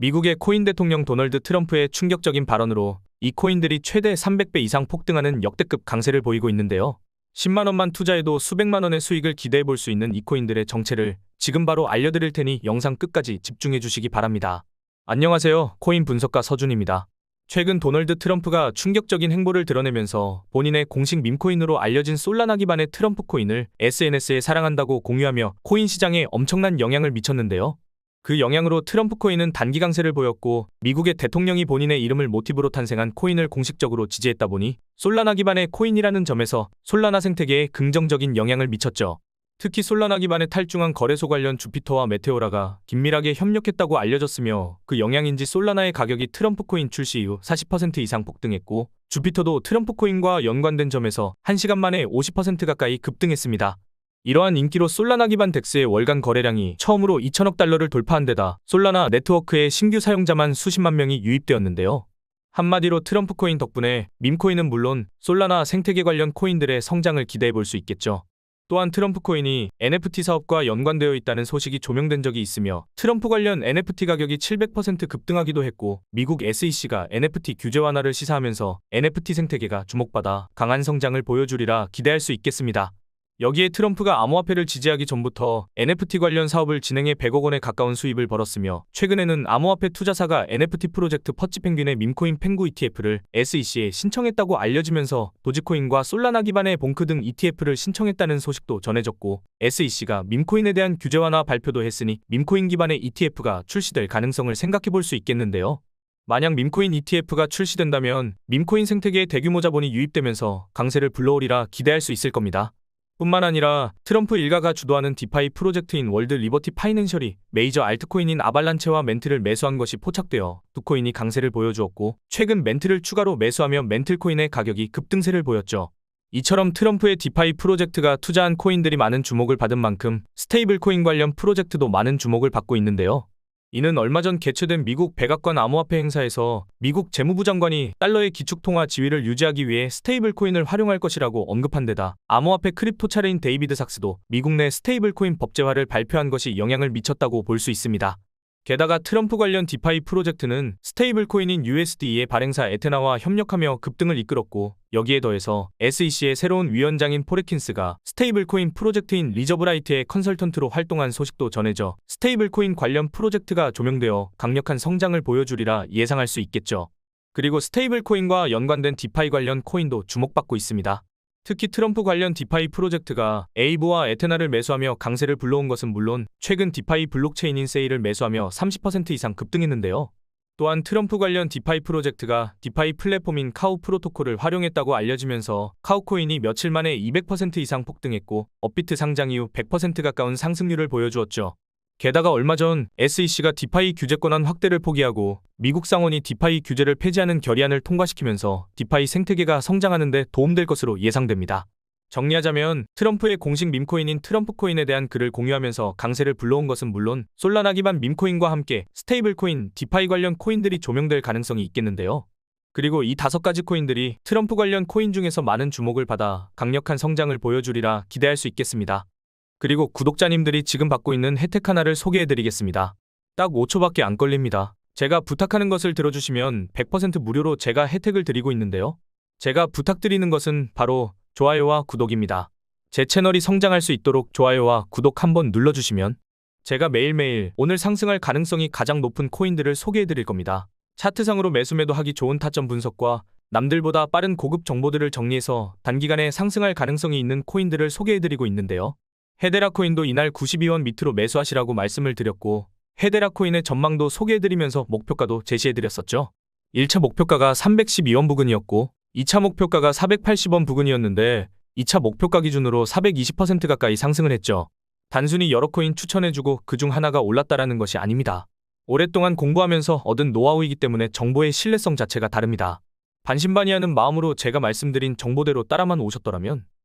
미국의 코인 대통령 도널드 트럼프의 충격적인 발언으로 이 코인들이 최대 300배 이상 폭등하는 역대급 강세를 보이고 있는데요. 10만 원만 투자해도 수백만 원의 수익을 기대해 볼 수 있는 이 코인들의 정체를 지금 바로 알려드릴 테니 영상 끝까지 집중해 주시기 바랍니다. 안녕하세요. 코인 분석가 서준입니다. 최근 도널드 트럼프가 충격적인 행보를 드러내면서 본인의 공식 밈코인으로 알려진 솔라나 기반의 트럼프 코인을 SNS에 사랑한다고 공유하며 코인 시장에 엄청난 영향을 미쳤는데요. 그 영향으로 트럼프 코인은 단기 강세를 보였고 미국의 대통령이 본인의 이름을 모티브로 탄생한 코인을 공식적으로 지지했다 보니 솔라나 기반의 코인이라는 점에서 솔라나 생태계에 긍정적인 영향을 미쳤죠. 특히 솔라나 기반의 탈중앙 거래소 관련 주피터와 메테오라가 긴밀하게 협력했다고 알려졌으며 그 영향인지 솔라나의 가격이 트럼프 코인 출시 이후 40% 이상 폭등했고 주피터도 트럼프 코인과 연관된 점에서 1시간 만에 50% 가까이 급등했습니다. 이러한 인기로 솔라나 기반 덱스의 월간 거래량이 처음으로 2천억 달러를 돌파한 데다 솔라나 네트워크의 신규 사용자만 수십만 명이 유입되었는데요. 한마디로 트럼프 코인 덕분에 밈코인은 물론 솔라나 생태계 관련 코인들의 성장을 기대해 볼 수 있겠죠. 또한 트럼프 코인이 NFT 사업과 연관되어 있다는 소식이 조명된 적이 있으며 트럼프 관련 NFT 가격이 700% 급등하기도 했고 미국 SEC가 NFT 규제 완화를 시사하면서 NFT 생태계가 주목받아 강한 성장을 보여주리라 기대할 수 있겠습니다. 여기에 트럼프가 암호화폐를 지지하기 전부터 NFT 관련 사업을 진행해 100억 원에 가까운 수입을 벌었으며 최근에는 암호화폐 투자사가 NFT 프로젝트 퍼치 펭귄의 밈코인 펭구 ETF를 SEC에 신청했다고 알려지면서 도지코인과 솔라나 기반의 봉크 등 ETF를 신청했다는 소식도 전해졌고 SEC가 밈코인에 대한 규제 완화 발표도 했으니 밈코인 기반의 ETF가 출시될 가능성을 생각해 볼 수 있겠는데요. 만약 밈코인 ETF가 출시된다면 밈코인 생태계에 대규모 자본이 유입되면서 강세를 불러오리라 기대할 수 있을 겁니다. 뿐만 아니라 트럼프 일가가 주도하는 디파이 프로젝트인 월드 리버티 파이낸셜이 메이저 알트코인인 아발란체와 멘트를 매수한 것이 포착되어 두 코인이 강세를 보여주었고 최근 멘트를 추가로 매수하며 멘틀코인의 가격이 급등세를 보였죠. 이처럼 트럼프의 디파이 프로젝트가 투자한 코인들이 많은 주목을 받은 만큼 스테이블 코인 관련 프로젝트도 많은 주목을 받고 있는데요. 이는 얼마 전 개최된 미국 백악관 암호화폐 행사에서 미국 재무부 장관이 달러의 기축통화 지위를 유지하기 위해 스테이블 코인을 활용할 것이라고 언급한 데다 암호화폐 크립토 차례인 데이비드 삭스도 미국 내 스테이블 코인 법제화를 발표한 것이 영향을 미쳤다고 볼 수 있습니다. 게다가 트럼프 관련 디파이 프로젝트는 스테이블 코인인 USD의 발행사 에테나와 협력하며 급등을 이끌었고 여기에 더해서 SEC의 새로운 위원장인 포레킨스가 스테이블 코인 프로젝트인 리저브라이트의 컨설턴트로 활동한 소식도 전해져 스테이블 코인 관련 프로젝트가 조명되어 강력한 성장을 보여주리라 예상할 수 있겠죠. 그리고 스테이블 코인과 연관된 디파이 관련 코인도 주목받고 있습니다. 특히 트럼프 관련 디파이 프로젝트가 에이브와 에테나를 매수하며 강세를 불러온 것은 물론 최근 디파이 블록체인인 세일을 매수하며 30% 이상 급등했는데요. 또한 트럼프 관련 디파이 프로젝트가 디파이 플랫폼인 카우 프로토콜을 활용했다고 알려지면서 카우코인이 며칠 만에 200% 이상 폭등했고 업비트 상장 이후 100% 가까운 상승률을 보여주었죠. 게다가 얼마 전 SEC가 디파이 규제 권한 확대를 포기하고 미국 상원이 디파이 규제를 폐지하는 결의안을 통과시키면서 디파이 생태계가 성장하는 데 도움될 것으로 예상됩니다. 정리하자면 트럼프의 공식 밈코인인 트럼프 코인에 대한 글을 공유하면서 강세를 불러온 것은 물론 솔라나 기반 밈코인과 함께 스테이블 코인, 디파이 관련 코인들이 조명될 가능성이 있겠는데요. 그리고 이 다섯 가지 코인들이 트럼프 관련 코인 중에서 많은 주목을 받아 강력한 성장을 보여주리라 기대할 수 있겠습니다. 그리고 구독자님들이 지금 받고 있는 혜택 하나를 소개해드리겠습니다. 딱 5초밖에 안 걸립니다. 제가 부탁하는 것을 들어주시면 100% 무료로 제가 혜택을 드리고 있는데요. 제가 부탁드리는 것은 바로 좋아요와 구독입니다. 제 채널이 성장할 수 있도록 좋아요와 구독 한번 눌러주시면 제가 매일매일 오늘 상승할 가능성이 가장 높은 코인들을 소개해드릴 겁니다. 차트상으로 매수매도 하기 좋은 타점 분석과 남들보다 빠른 고급 정보들을 정리해서 단기간에 상승할 가능성이 있는 코인들을 소개해드리고 있는데요. 헤데라 코인도 이날 92원 밑으로 매수하시라고 말씀을 드렸고 헤데라 코인의 전망도 소개해드리면서 목표가도 제시해드렸었죠. 1차 목표가가 312원 부근이었고 2차 목표가가 480원 부근이었는데 2차 목표가 기준으로 420% 가까이 상승을 했죠. 단순히 여러 코인 추천해주고 그중 하나가 올랐다라는 것이 아닙니다. 오랫동안 공부하면서 얻은 노하우이기 때문에 정보의 신뢰성 자체가 다릅니다. 반신반의하는 마음으로 제가 말씀드린 정보대로 따라만 오셨더라면